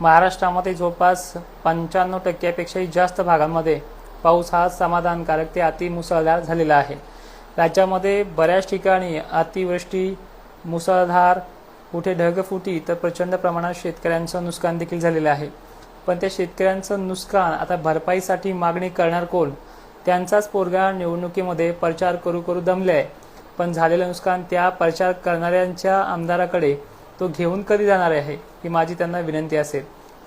महाराष्ट्रामध्ये जवळपास पंच्याण्णव टक्क्यापेक्षाही जास्त भागांमध्ये पाऊस हा समाधानकारक ते अतिमुसळधार झालेला आहे. राज्यामध्ये बऱ्याच ठिकाणी अतिवृष्टी मुसळधार कुठे ढगफुटी तर प्रचंड प्रमाणात शेतकऱ्यांचं नुकसान देखील झालेलं आहे. पण त्या शेतकऱ्यांचं नुकसान आता भरपाईसाठी मागणी करणार कोण? त्यांचाच पोरगा निवडणुकीमध्ये प्रचार करू करू दमले आहे पण झालेलं नुकसान त्या प्रचार करणाऱ्यांच्या आमदाराकडे तो घेऊन कधी जाणार आहे ही माझी त्यांना विनंती असेल.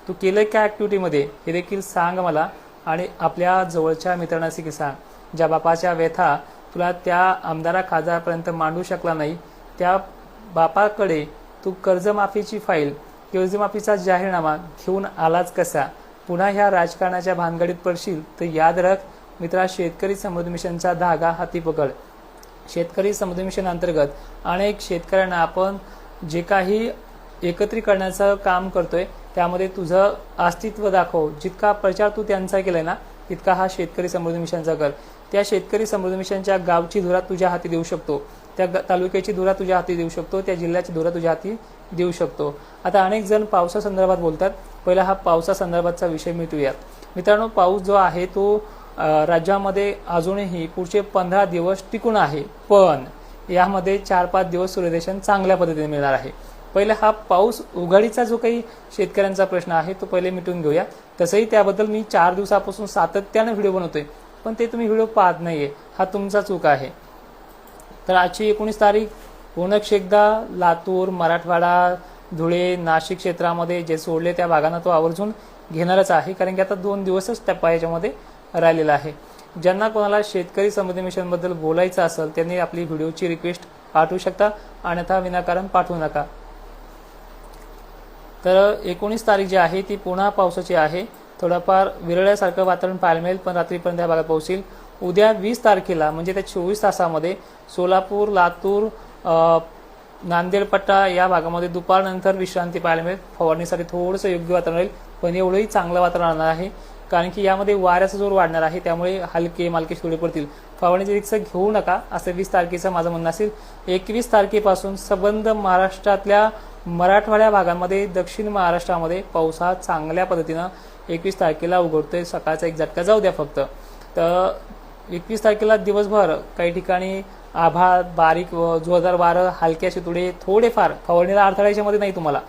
तू केलं काय ॲक्टिव्हिटीमध्ये हे देखील सांग मला आणि आपल्या जवळच्या मित्रांना देखील सांग. ज्या बापाच्या व्यथा तुला त्या आमदारा खासदारापर्यंत मांडू शकला नाही त्या बापाकडे तू कर्जमाफीची फाईल कर्जमाफीचा जाहीरनामा घेऊन आलाच कसा? पुन्हा ह्या राजकारणाच्या भानगडीत पडशील तर याद रख मित्रा शेतकरी समृद्धी मिशनचा धागा हाती पकड. शेतकरी समृद्धी मिशन अंतर्गत अनेक शेतकऱ्यांना आपण जे काही एकत्रीकरणाचं काम करतोय त्यामध्ये तुझं अस्तित्व दाखव. जितका प्रचार तू त्यांचा केलाय ना तितका हा शेतकरी समृद्धी मिशनचा कर. त्या शेतकरी समृद्धी मिशनच्या गावची धुरा तुझ्या हाती देऊ शकतो. त्या ग- तालुक्याची धुरा तुझ्या हाती देऊ शकतो. त्या जिल्ह्याची धुरा तुझ्या हाती देऊ शकतो. आता अनेक जण पावसासंदर्भात बोलतात. पहिला हा पावसासंदर्भातचा विषय मिटूया मित्रांनो पाऊस जो आहे तो राज्यामध्ये अजूनही पुढचे पंधरा दिवस टिकून आहे. पण यामध्ये चार पाच दिवस सूर्यदेशन चांगल्या पद्धतीने मिळणार आहे. पहिले हा पाऊस उघाडीचा जो काही शेतकऱ्यांचा प्रश्न आहे तो पहिले मिटून घेऊया. तसंही त्याबद्दल मी चार दिवसापासून सातत्यानं व्हिडिओ बनवतोय पण ते तुम्ही व्हिडिओ पाहत नाहीये. हा तुमचा चूक आहे. तर आजची एकोणीस तारीख पुनक्ष एकदा लातूर मराठवाडा धुळे नाशिक क्षेत्रामध्ये जे सोडले त्या भागांना तो आवर्जून घेणारच आहे कारण की आता दोन दिवसच टप्पा याच्यामध्ये राहिलेला आहे. ज्यांना कोणाला शेतकरी समृद्धी मिशनबद्दल बोलायचं असेल त्यांनी आपली व्हिडिओची रिक्वेस्ट पाठवू शकता. अन्यथा विनाकारण पाठवू नका. तर एकोणीस तारीख जी आहे ती पुन्हा पावसाची आहे. थोडाफार विरळ्यासारखं वातावरण पाहायला मिळेल पण रात्रीपर्यंत या भागात पाऊस उद्या वीस तारखेला म्हणजे त्या चोवीस तासामध्ये सोलापूर लातूर नांदेडपट्टा या भागामध्ये दुपारनंतर विश्रांती पाहायला मिळेल. फवारणीसाठी थोडंसं योग्य वातावरण राहील पण एवढंही चांगलं वातावरण राहणार आहे. कारण की यामध्ये वाऱ्याचा जोर वाढणार आहे त्यामुळे हलके मालके थोडे पडतील. फवारणीचे रिक्षा घेऊ नका असं वीस तारखेचं माझं म्हणणं असेल. एकवीस तारखेपासून सबंध महाराष्ट्रातल्या मराठवाड्या भागांमध्ये दक्षिण महाराष्ट्रामध्ये पाऊस हा चांगल्या पद्धतीनं एकवीस तारखेला उघडतोय. सकाळचा एक झटका जाऊ द्या फक्त. तर एकवीस तारखेला दिवसभर काही ठिकाणी आभाळ बारीक व जोरदार वारं हलके शितुडे थोडेफार. फवारणीला अडथळ्याच्यामध्ये नाही तुम्हाला.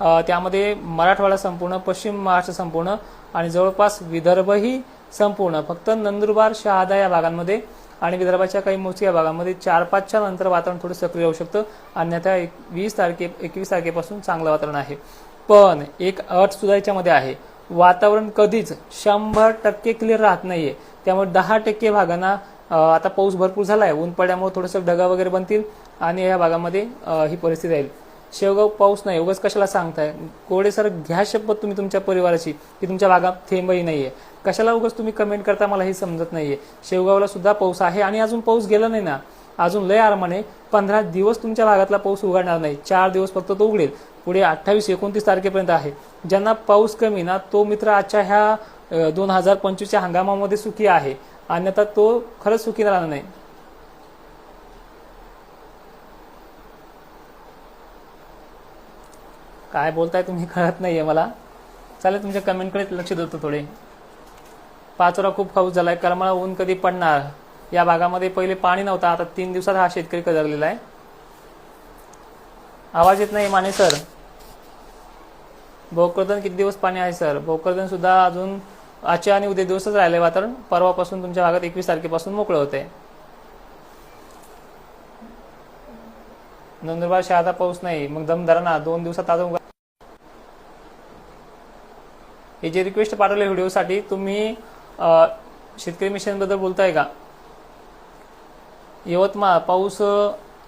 त्यामध्ये मराठवाडा संपूर्ण पश्चिम महाराष्ट्र संपूर्ण आणि जवळपास विदर्भही संपूर्ण. फक्त नंदुरबार शहादा या भागांमध्ये आणि विदर्भाच्या काही मोजक्या भागांमध्ये चार पाचच्या नंतर वातावरण थोडं सक्रिय होऊ शकतं. अन्यथा एक वीस तारखे एकवीस तारखेपासून चांगलं वातावरण आहे. पण एक अट सुद्धा याच्यामध्ये आहे. वातावरण कधीच शंभर टक्के क्लिअर राहत नाहीये. त्यामुळे दहा टक्के भागांना आता पाऊस भरपूर झाला आहे ऊन पडल्यामुळे थोडंसं ढगा वगैरे बनतील आणि या भागामध्ये ही परिस्थिती राहील. शेवगाव पाऊस नाही. उगाच कशाला सांगताय? कोरडे सर घ्या शपथ तुम्ही तुमच्या परिवाराची की तुमच्या भागात थेंबही नाहीये. कशाला उगाच तुम्ही कमेंट करता मला हे समजत नाहीये. शेवगावला सुद्धा पाऊस आहे आणि अजून पाऊस गेला नाही ना. अजून लय आरामाने पंधरा दिवस तुमच्या भागातला पाऊस उघडणार नाही. चार दिवस फक्त तो उघडेल. पुढे अठ्ठावीस एकोणतीस तारखेपर्यंत आहे. ज्यांना पाऊस कमी ना तो मित्र आजच्या ह्या दोन हजार पंचवीसच्या हंगामामध्ये सुखी आहे. अन्यथा तो खरंच सुखी राहणार नाही. काय बोलताय तुम्ही कळत नाहीये मला. चालेल तुमच्या कमेंटकडे लक्ष देतो थोडे. पाचोरा खूप खाऊस झालाय. करमाळा ऊन कधी पडणार? या भागामध्ये पहिले पाणी नव्हतं. आता तीन दिवसात हा शेतकरी कदरलेला आहे. आवाज येत नाही माने सर? भोकरदन किती दिवस पाणी आहे सर? भोकरदन सुद्धा अजून आजच्या आणि उद्या दिवसच राहिले वातावरण. परवापासून तुमच्या भागात एकवीस तारखेपासून मोकळं होते नंदुरबार शहादा पाऊस नाही. मग दम धरा ना. दोन दिवसात अजून हे जे रिक्वेस्ट पाठवले व्हिडिओसाठी तुम्ही शेतकरी मिशनबद्दल बोलताय का? यवतमाळ पाऊस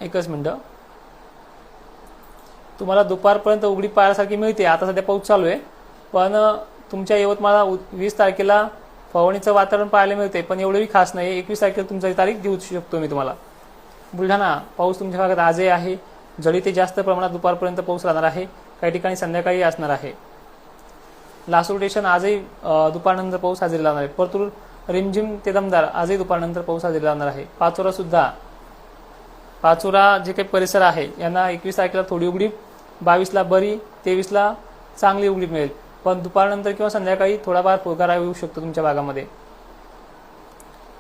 एकच मिनिट. तुम्हाला दुपारपर्यंत उघडी पायासारखी मिळते. आता सध्या पाऊस चालू आहे. पण तुमच्या यवतमाळला उ- वीस तारखेला फवारणीचं वातावरण पाहायला मिळते. पण एवढंही खास नाही. एकवीस तारखेला तुमची तारीख देऊ शकतो मी तुम्हाला. बुलढाणा पाऊस तुमच्या भागात आजही आहे. जळी ते जास्त प्रमाणात दुपारपर्यंत पाऊस राहणार आहे. काही ठिकाणी संध्याकाळी असणार आहे. लासूर स्टेशन आजही दुपारनंतर पाऊस हजेरी लावणार आहे. परतूर रिमझिम ते दमदार आजही दुपारनंतर पाऊस हजेरी लावणार आहे. पाचोरा सुद्धा. पाचोरा जे काही परिसर आहे यांना एकवीस तारखेला थोडी उघडी बावीसला बरी तेवीसला चांगली उघडी मिळेल. पण दुपारनंतर किंवा संध्याकाळी थोडाफार पोगारा येऊ शकतो तुमच्या भागामध्ये.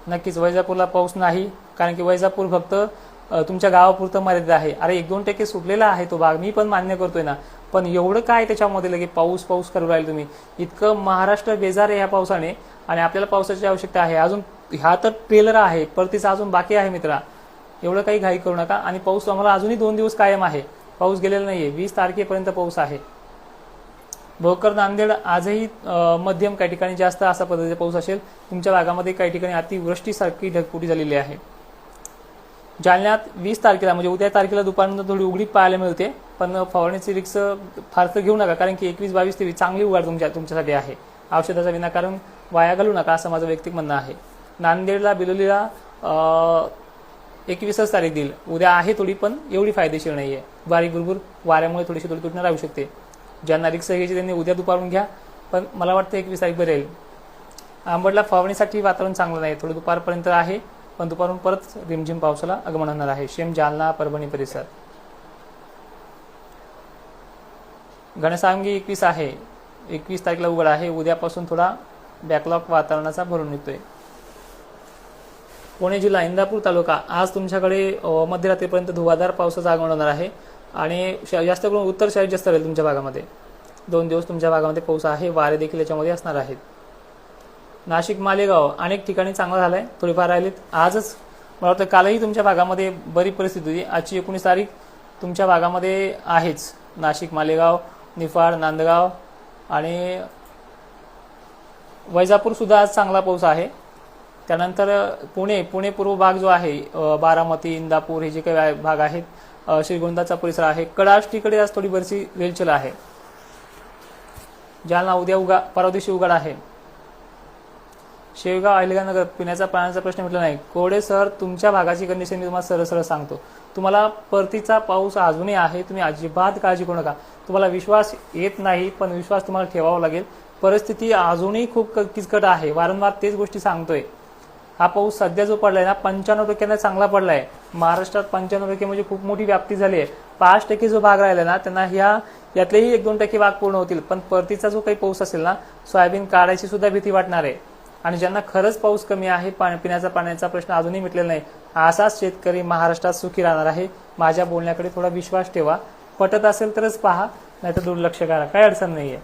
नक्कीच वैजापूरला पाऊस नाही कारण की वैजापूर फक्त तुमच्या गावापुरतं मर्यादित आहे. अरे एक दोन टक्के सुटलेला आहे तो भाग मी पण मान्य करतोय ना. पण एवढं काय त्याच्यामध्ये लगे पाऊस पाऊस करू राहील तुम्ही? इतकं महाराष्ट्र बेजार आहे ह्या पावसाने आणि आपल्याला पावसाची आवश्यकता आहे. अजून ह्या तर ट्रेलर आहे परतीचा अजून बाकी आहे मित्रा. एवढं काही घाई करू नका. आणि पाऊस आम्हाला अजूनही दोन दिवस कायम आहे. पाऊस गेलेला नाहीये. वीस तारखेपर्यंत पाऊस आहे. भोकर नांदेड आजही मध्यम काही ठिकाणी जास्त असा पद्धतीचा पाऊस असेल. तुमच्या भागामध्ये काही ठिकाणी अतिवृष्टीसारखी ढगफुटी झालेली आहे. जालन्यात वीस तारखेला म्हणजे उद्या तारखेला दुपारनंतर थोडी उघडी पाहायला मिळते पण फवारणीची रिक्स फारसं घेऊ नका कारण की एकवीस बावीस तेवीस चांगली उघाड तुमच्या तुमच्यासाठी आहे. औषधाचा विनाकारण वाया घालू नका असं माझं वैयक्तिक म्हणणं आहे. नांदेडला बिलोलीला एकवीसच तारीख देईल. उद्या आहे थोडी पण एवढी फायदेशीर नाही आहे बारीक बुरबुर वाऱ्यामुळे थोडीशी थोडी तुटणं राहू शकते ज्यांना रिक्षा घ्यायची त्यांनी उद्या दुपारून घ्या पण मला वाटतं एकवीस तारीख बरेल. राहील आंबडला फवारणीसाठी वातावरण चांगलं नाही थोडं दुपारपर्यंत आहे. पण दुपारून परत रिमझिम पावसाला आगमन होणार आहे. शेम जालना परभणी परिसर. गणसांगी एकवीस आहे. एकवीस तारखेला उघड आहे. उद्यापासून थोडा बॅकलॉग वातावरणाचा भरून येतोय पुणे जिल्हा इंदापूर तालुका. आज तुमच्याकडे मध्यरात्रीपर्यंत धुवाधार पावसाचं आगमन होणार आहे आणि श- जास्त करून उत्तर शाळेत जास्त राहील तुमच्या भागामध्ये. दोन दिवस तुमच्या भागामध्ये पाऊस आहे. वारे देखील याच्यामध्ये असणार आहेत. नाशिक मालेगाव अनेक ठिकाणी चांगला झालाय. थोडीफार राहिलीत. आजच मला वाटतं कालही तुमच्या भागामध्ये बरी परिस्थिती होती. आजची एकोणीस तारीख तुमच्या भागामध्ये आहेच. नाशिक मालेगाव निफाड नांदगाव आणि वैजापूर सुद्धा आज चांगला पाऊस आहे. त्यानंतर पुणे पुणे पूर्व भाग जो आहे बारामती इंदापूर हे जे काही भाग आहेत श्रीगोंदाचा परिसर आहे. कडाष्टीकडे आज थोडी बरीचशी रेलचल आहे. जालना उद्या उगा परवा दिवशी उघड आहे. शेवगाव अहिल्यानगर पिण्याचा पाण्याचा प्रश्न म्हटला नाही. कोडे सर तुमच्या भागाची कंडिशन मी तुम्हाला सरळ सरळ सांगतो. तुम्हाला परतीचा पाऊस अजूनही आहे तुम्ही अजिबात काळजी करू नका. तुम्हाला विश्वास येत नाही पण विश्वास तुम्हाला ठेवावा लागेल. परिस्थिती अजूनही खूप किचकट आहे. वारंवार तेच गोष्टी सांगतोय. हा पाऊस सध्या जो पडलाय ना पंच्याण्णव टक्क्यांना चांगला पडलाय. महाराष्ट्रात पंच्याण्णव टक्के म्हणजे खूप मोठी व्याप्ती झाली आहे पाच टक्के जो भाग राहिला ना त्यांना ह्या यातलेही एक दोन टक्के भाग पूर्ण होतील. पण परतीचा जो काही पाऊस असेल ना सोयाबीन काढायची सुद्धा भीती वाटणार. आहे आणि ज्यांना खरंच पाऊस कमी आहे पिण्याचा पाण्याचा प्रश्न अजूनही मिटलेला नाही असाच शेतकरी महाराष्ट्रात सुखी राहणार आहे. माझ्या बोलण्याकडे थोडा विश्वास ठेवा. पटत असेल तरच पहा नाहीतर दुर्लक्ष करा. काही अडचण नाहीये.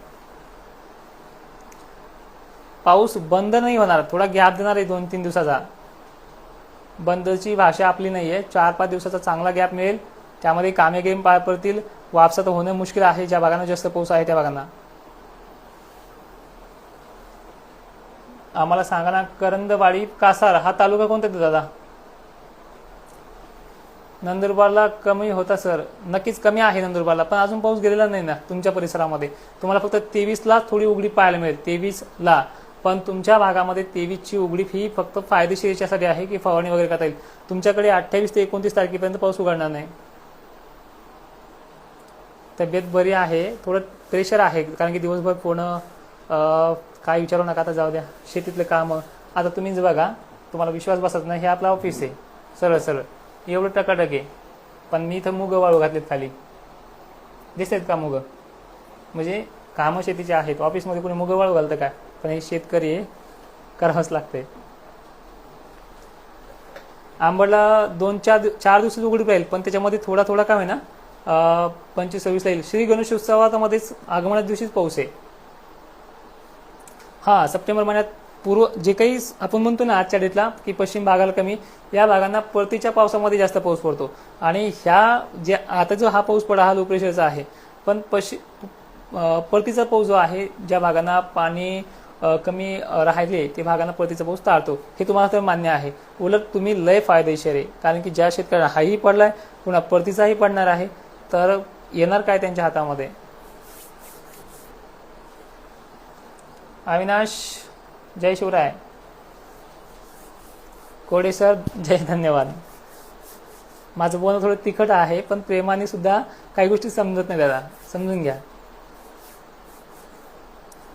पाऊस बंद नाही होणार. थोडा गॅप देणार आहे दोन तीन दिवसाचा. बंदची भाषा आपली नाहीये. चार पाच दिवसाचा चांगला गॅप मिळेल. त्यामध्ये कामे गेम पार पडतील. वापसात होणं मुश्किल आहे. ज्या भागांना जास्त पाऊस आहे त्या भागांना. आम्हाला सांगा ना करंदवाडी कासार हा तालुका कोणता येतो दादा? नंदुरबारला कमी होता सर. नक्कीच कमी आहे नंदुरबारला पण अजून पाऊस गेलेला नाही ना तुमच्या परिसरामध्ये. तुम्हाला फक्त तेवीसला थोडी उघडी पाहायला मिळेल तेवीसला. पण तुमच्या भागामध्ये तेवीसची उघडीप ही फक्त फायदेशीर याच्यासाठी आहे की फवारणी वगैरे करता येईल? तुमच्याकडे अठ्ठावीस ते एकोणतीस तारखेपर्यंत पाऊस उघडणार नाही. तब्येत बरी आहे थोडं प्रेशर आहे कारण की दिवसभर पूर्ण काय विचारू नका आता जाऊ द्या. शेतीतले कामं. आता तुम्हीच बघा तुम्हाला विश्वास बसत नाही हे आपलं ऑफिस आहे. सरळ सरळ. एवढं टकाटक आहे. पण मी इथं मुग वाळू घातलेत खाली. दिसतेत का मुग? म्हणजे कामं शेतीचे आहेत. ऑफिसमध्ये कोणी मुग वाळू घालतं का? पण हे शेतकरी आहे करावंच लागतंय. आंबडला दोन चार दिव- चार दिवसात उघडी राहील पण त्याच्यामध्ये थोडा थोडा काय होईना ना? पंचवीस सव्वीसला येईल. श्री गणेश उत्सवामध्येच आगमनाच्या दिवशीच पाऊस आहे. हा सप्टेंबर महिन्यात पूर्व जे काही आपण म्हणतो ना आजच्या डेटला की पश्चिम भागाला कमी या भागांना परतीच्या पावसामध्ये जास्त पाऊस पडतो. आणि ह्या जे आता जो हा पाऊस पडा हा लो प्रेशरचा आहे. पण पश्चिम परतीचा पाऊस जो आहे ज्या भागांना पाणी कमी राहिले ते भागांना परतीचा पाऊस टाळतो. हे तुम्हाला तर मान्य आहे. उलट तुम्ही लय फायदेशीर आहे. कारण की ज्या शेतकऱ्यांना हाही पडलाय पुन्हा परतीचाही पडणार आहे तर येणार काय त्यांच्या हातामध्ये? अविनाश जय शिवराय. कोडे सर जय धन्यवाद. माझं बोलणं थोडं तिखट आहे पण प्रेमाने सुद्धा काही गोष्टी समजत नाही दादा. समजून घ्या.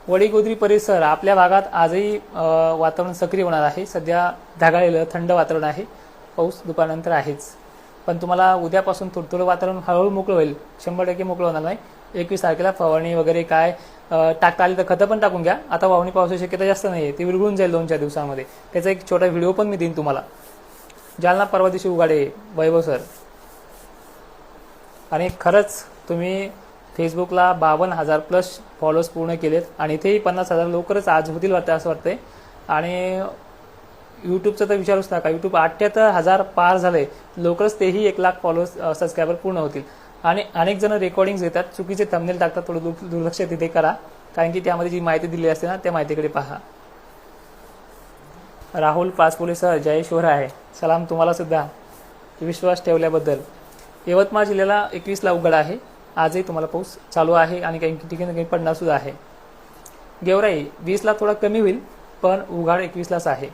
वडीगोद्री परिसर आपल्या भागात आजही वातावरण सक्रिय होणार आहे. सध्या ढगाळलेलं थंड वातावरण आहे. पाऊस दुपारनंतर आहेच. पण तुम्हाला उद्यापासून थोडं थोडं वातावरण हळूहळू मोकळं होईल. शंभर टक्के मोकळं होणार नाही. एकवीस तारखेला फवारणी वगैरे काय टाकता आली तर खतं पण टाकून घ्या. आता वावणी पावसाची शक्यता जास्त नाही आहे ती विरघळून जाईल दोन चार दिवसामध्ये. त्याचा एक छोटा व्हिडिओ पण मी देईन तुम्हाला. जालना परवा दिवशी उघाडे वैभव सर. आणि खरंच तुम्ही फेसबुकला बावन्न हजार प्लस फॉलोअर्स पूर्ण केलेत आणि इथेही पन्नास हजार लवकरच आज होतील वाटतं असं वाटतंय. आणि यूट्यूबचा तर विचारूच नका. यूट्यूब अठ्ठ्याहत्तर हजार पार झाले लवकरच तेही एक लाख फॉलोअर्स सबस्क्रायबर पूर्ण होतील. आणि अनेक जण रेकॉर्डिंग येतात चुकीचे थंबनेल टाकतात थोडं दुर्लक्ष तिथे करा. कारण की त्यामध्ये जी माहिती दिली असते ना त्या माहितीकडे पहा. राहुल पासपोले सर जयेश्वर आहे. सलाम तुम्हाला सुद्धा. विश्वास ठेवल्याबद्दल. यवतमाळ जिल्ह्याला एकवीसला उघड आहे. आजही तुम्हाला पाऊस चालू आहे आणि काही ठिकाणी काही पडणार सुद्धा आहे. गेवराई वीसला थोडा कमी होईल पण उघाड एकवीसलाच आहे.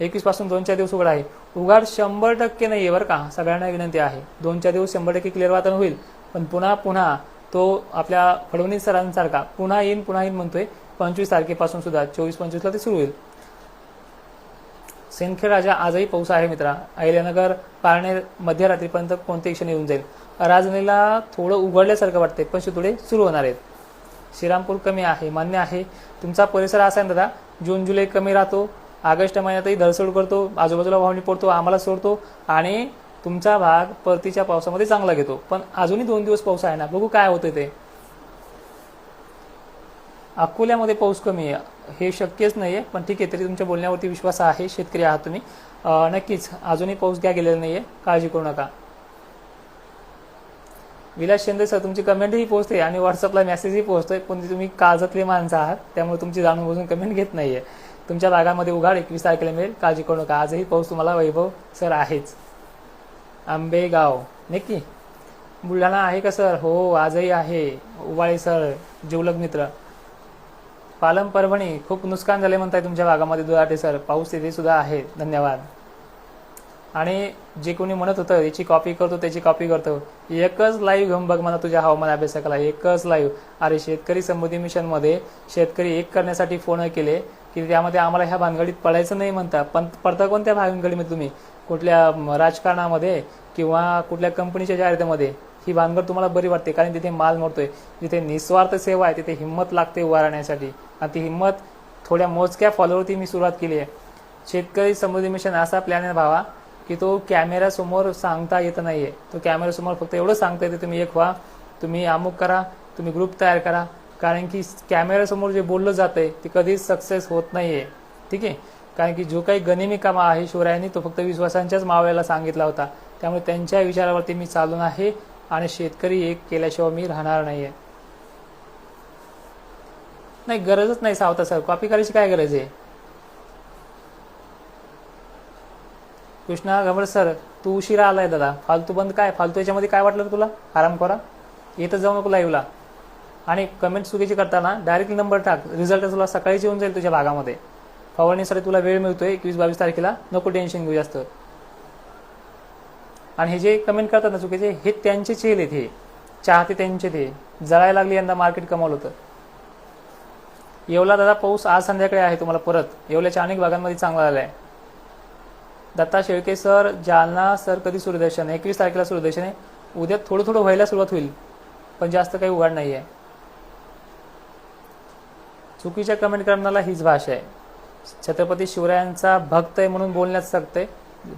एकवीसपासून दोन चार दिवस उघड आहे. उघाड शंभर टक्के नाही आहे बरं का? सगळ्यांना विनंती आहे. दोन चार दिवस शंभर टक्के क्लिअर वातावरण होईल. पण पुन्हा पुन्हा तो आपल्या फडणवीस सरांसारखा पुन्हा येईन पुन्हा येईन म्हणतोय. पंचवीस तारखेपासून सुद्धा. चोवीस पंचवीसला ते सुरू होईल. सेनखेड राजा आजही पाऊस आहे मित्रा. अहिल्यानगर पारणे मध्यरात्रीपर्यंत कोणते क्षण येऊन जाईल. राजनीला थोडं उघडल्यासारखं वाटतंय पण शितुडे सुरू होणार आहेत. श्रीरामपूर कमी आहे मान्य आहे. तुमचा परिसर असा आहे ना दादा? जून जुलै कमी राहतो. ऑगस्ट महिन्यातही धरसोड करतो आजूबाजूला वाहणी पडतो आम्हाला सोडतो आणि तुमचा भाग परतीच्या पावसामध्ये चांगला घेतो. पण अजूनही दोन दिवस पाऊस आहे ना बघू काय होतं ते. अकोल्यामध्ये पाऊस कमी आहे. हे शक्यच नाही आहे पण ठीक आहे तरी तुमच्या बोलण्यावरती विश्वास आहे शेतकरी आहात तुम्ही. नक्कीच अजूनही पाऊस घ्या गेलेला नाही आहे काळजी करू नका. विलास शिंदे सर तुमची कमेंटही पोहोचते आणि व्हॉट्सअपला मेसेजही पोहोचतोय पण तुम्ही काळजातले माणसं आहात त्यामुळे तुमची जाणून बसून कमेंट घेत नाहीये. तुमच्या भागामध्ये उघाड एकवीस तारखेला मिळेल. काळजी करू नका. आजही पाऊस तुम्हाला वैभव सर आहेच. आंबेगाव. नक्की बुलढाणा आहे का सर? हो आजही आहे. उबाळे सर जिवलग मित्र. पालम परभणी खूप नुकसान झाले म्हणताय तुमच्या भागामध्ये दुधाटे सर. पाऊस तिथे सुद्धा आहे. धन्यवाद. आणि जे कोणी म्हणत होतं याची कॉपी करतो त्याची कॉपी करतो. एकच लाईव्ह घेऊन बघ मला तुझ्या हवामान अभ्यासकाला एकच लाईव्ह अरे शेतकरी समृद्धी मिशनमध्ये शेतकरी एक करण्यासाठी फोन केले की त्यामध्ये आम्हाला ह्या भानगडीत पडायचं नाही म्हणता. पण पडता कोणत्या भानगडीमध्ये तुम्ही? कुठल्या राजकारणामध्ये किंवा कुठल्या कंपनीच्या जाहिरातीमध्ये? ही भानगड तुम्हाला बरी वाटते कारण तिथे माल मोडतोय. जिथे निस्वार्थ सेवा आहे तिथे हिंमत लागते उभा राहण्यासाठी आणि ती हिंमत थोड्या मोजक्या फॉलोवरती मी सुरुवात केली आहे. शेतकरी समृद्धी मिशन असा प्लॅन आहे भावा की तो कॅमेऱ्यासमोर सांगता येत नाहीये. तो कॅमेऱ्यासमोर फक्त एवढं सांगता येते तुम्ही एक व्हा तुम्ही अमुक करा तुम्ही ग्रुप तयार करा. कारण की कॅमेऱ्यासमोर जे बोललं जातंय ते कधीच सक्सेस होत नाहीये. ठीक आहे? कारण की जो काही गनिमी कामा आहे शिवरायांनी तो फक्त विश्वासांच्याच मावळ्याला सांगितला होता. त्यामुळे त्यांच्या विचारावरती मी चालून आहे आणि शेतकरी एक केल्याशिवाय मी राहणार नाहीये. नाही गरजच नाही सावता सर. कॉपी करायची काय गरज आहे? कृष्णा गमर सर तू उशिरा आलाय दादा. फालतू बंद काय? फालतू याच्यामध्ये काय वाटलं तुला? आराम करा. येतच जाऊ नको लाईव्हला आणि कमेंट चुकीची करताना डायरेक्ट नंबर टाक. रिझल्ट तुला सकाळीच येऊन जाईल तुझ्या भागामध्ये. फवारणीसाठी तुला वेळ मिळतोय एकवीस बावीस तारखेला. नको टेन्शन घेऊ जास्त. आणि हे जे कमेंट करतात ना चुकीचे हे त्यांचे चेल आहेत हे. चाहते त्यांचे ते. जळायला लागले यंदा मार्केट कमावलं होतं. येवला दादा पाऊस आज संध्याकाळी आहे तुम्हाला परत. येवल्याच्या अनेक भागांमध्ये चांगला आलाय. आहे दत्ता शेळके सर जालना सर कधी सूर्यदर्शन आहे एकवीस तारखेला सूर्यदर्शन आहे उद्या थोडं थोडं व्हायला सुरुवात होईल. पण जास्त काही उघाड नाही आहे चुकीच्या कमेंट करण्याला हीच भाषा आहे. छत्रपती शिवरायांचा भक्त आहे म्हणून बोलण्यात सकते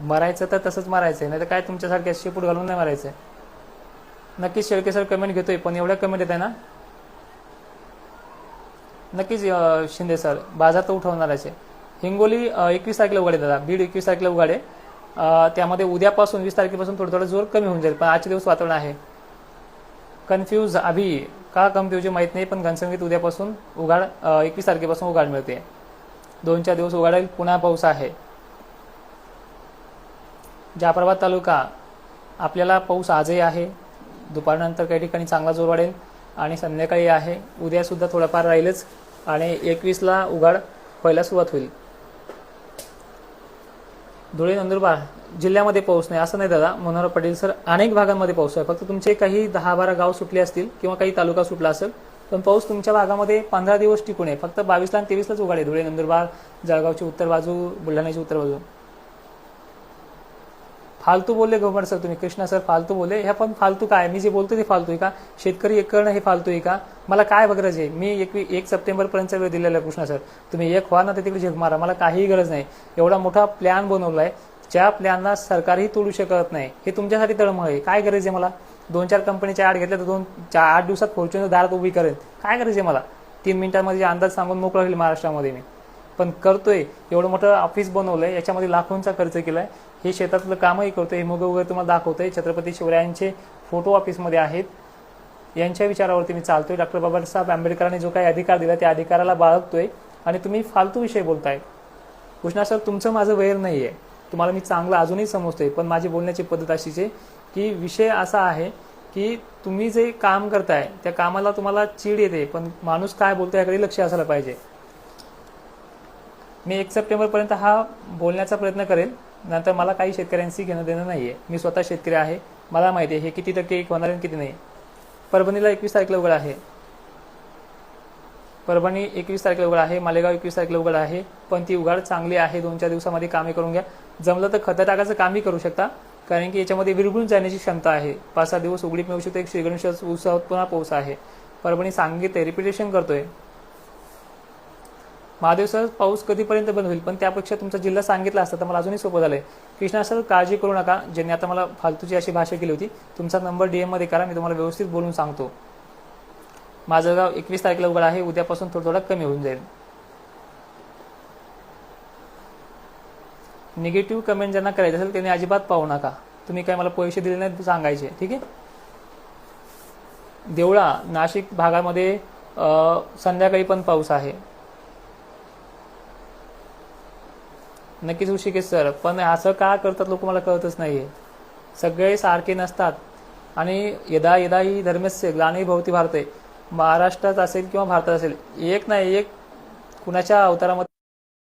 मरायचं तर तसंच मारायचंय. नाही तर काय तुमच्यासारखे शेपूट घालून नाही मारायचंय. नक्कीच शेळके सर कमेंट घेतोय पण एवढ्या कमेंट येत आहे ना? नक्कीच शिंदे सर बाजार तर उठवणारच आहे. हिंगोली एकवीस तारखेला उघाडे दादा. बीड एकवीस तारखेला उघाडे. त्यामध्ये उद्यापासून वीस तारखेपासून थोडं थोडं जोर कमी होऊन जाईल पण आजचे दिवस वातावरण आहे. कन्फ्यूज अभि का कन्फ्यूज माहीत नाही पण घनसंगीत उद्यापासून उघाड एकवीस तारखेपासून उघाड मिळते. दोन चार दिवस उघाडेल पुन्हा पाऊस आहे. जाफराबाद तालुका आपल्याला पाऊस आजही आहे. दुपारनंतर काही ठिकाणी चांगला जोर वाढेल आणि संध्याकाळी आहे. उद्यासुद्धा थोडंफार थोडाफार राहीलच आणि एकवीसला उघाड व्हायला सुरुवात होईल. धुळे नंदुरबार जिल्ह्यामध्ये पाऊस नाही. असं नाही दादा. मनोहर पाटील सर अनेक भागांमध्ये पाऊस आहे. फक्त तुमचे काही दहा बारा गाव सुटले असतील किंवा काही तालुका सुटला असेल पण पाऊस तुमच्या भागामध्ये पंधरा दिवस टिकून आहे. फक्त बावीसला आणि तेवीसलाच उघाडे धुळे नंदुरबार जळगावची उत्तर बाजू बुलढाण्याची उत्तर बाजू. फालतू बोलले गव्हर्नमेंट सर तुम्ही कृष्णा सर फालतू बोलले ह्या पण फालतू काय? मी जे बोलतो ते फालतू आहे का? शेतकरी एक करणं हे फालतू आहे का? मला काय गरज आहे? मी एक एक सप्टेंबरपर्यंतचा वेळ दिलेला आहे कृष्णा सर तुम्ही एक व्हा ना तर तिकडे झेक मारा. मला काहीही गरज नाही. एवढा मोठा प्लॅन बनवलाय. ज्या प्लॅनला सरकारही तोडू शकत नाही. हे तुमच्यासाठी तळमळ आहे. काय गरज आहे मला? दोन चार कंपनीच्या आड घेतल्या तर दोन चार आठ दिवसात फॉर्च्युनर दारात उभी करेल काय गरज आहे मला? तीन मिनिटांमध्ये अंदाज सांगून मोकळा होईल महाराष्ट्रामध्ये मी. पण करतोय. एवढं मोठं ऑफिस बनवलंय. याच्यामध्ये लाखोंचा खर्च केलाय. हे शेतातलं कामही करतो हे मुग वगैरे तुम्हाला दाखवतोय. छत्रपती शिवरायांचे फोटो ऑफिसमध्ये आहेत. यांच्या विचारावरती मी चालतोय. डॉक्टर बाबासाहेब आंबेडकरांनी जो काही अधिकार दिला त्या अधिकाराला बाळगतोय. आणि तुम्ही फालतू विषय बोलताय. कृष्णा सर तुमचं माझं वैर नाहीये. तुम्हाला मी चांगलं अजूनही समजतोय पण माझी बोलण्याची पद्धत अशीच आहे की विषय असा आहे की तुम्ही जे काम करताय त्या कामाला तुम्हाला चीड येते पण माणूस काय बोलतो याकडे लक्ष असायला पाहिजे. मी एक सप्टेंबरपर्यंत हा बोलण्याचा प्रयत्न करेल. नंतर मला काही शेतकऱ्यांशी घेणं देणं नाही आहे मी स्वतः शेतकरी आहे. मला माहिती आहे हे किती टक्के होणार आहे आणि किती नाही. परभणीला एकवीस तारखेला उघड आहे. परभणी एकवीस तारखेला उघड आहे. मालेगाव एकवीस तारखेला उघड आहे. पण ती उघड चांगली आहे. दोन चार दिवसामध्ये कामे करून घ्या. जमलं तर खतं टाकायचं कामही करू शकता. कारण की याच्यामध्ये विरघळून जाण्याची क्षमता आहे. पाच सहा दिवस उघडीप मिळू शकते. एक श्रीगणेश उत्सवात पुन्हा पाऊस आहे. परभणी सांगितले रिपिटेशन करतोय. महादेव सर पाऊस कधीपर्यंत बंद होईल? पण त्यापेक्षा तुमचा जिल्हा सांगितला असता तर मला अजूनही सोपं झालंय. कृष्णा सर काळजी करू नका. ज्यांनी आता मला फालतूची अशी भाषा केली होती तुमचा नंबर डीएममध्ये करा मी तुम्हाला व्यवस्थित बोलून सांगतो. माझं गाव एकवीस तारखेला उघड आहे उद्यापासून थोडं थोडं कमी होऊन जाईल. निगेटिव्ह कमेंट ज्यांना करायचं असेल त्यांनी अजिबात पाहू नका. तुम्ही काय मला पैसे दिले नाही सांगायचे ठीक आहे? देवळा नाशिक भागामध्ये संध्याकाळी पण पाऊस आहे. नक्कीच ऋषिकेश सर. पण असं का करतात लोक मला कळतच नाहीये. सगळे सारखे नसतात. आणि यदा यदा ही धर्मस्य ग्लानी भवती भारत. महाराष्ट्रात असेल किंवा भारतात असेल एक नाही एक कुणाच्या अवतारामध्ये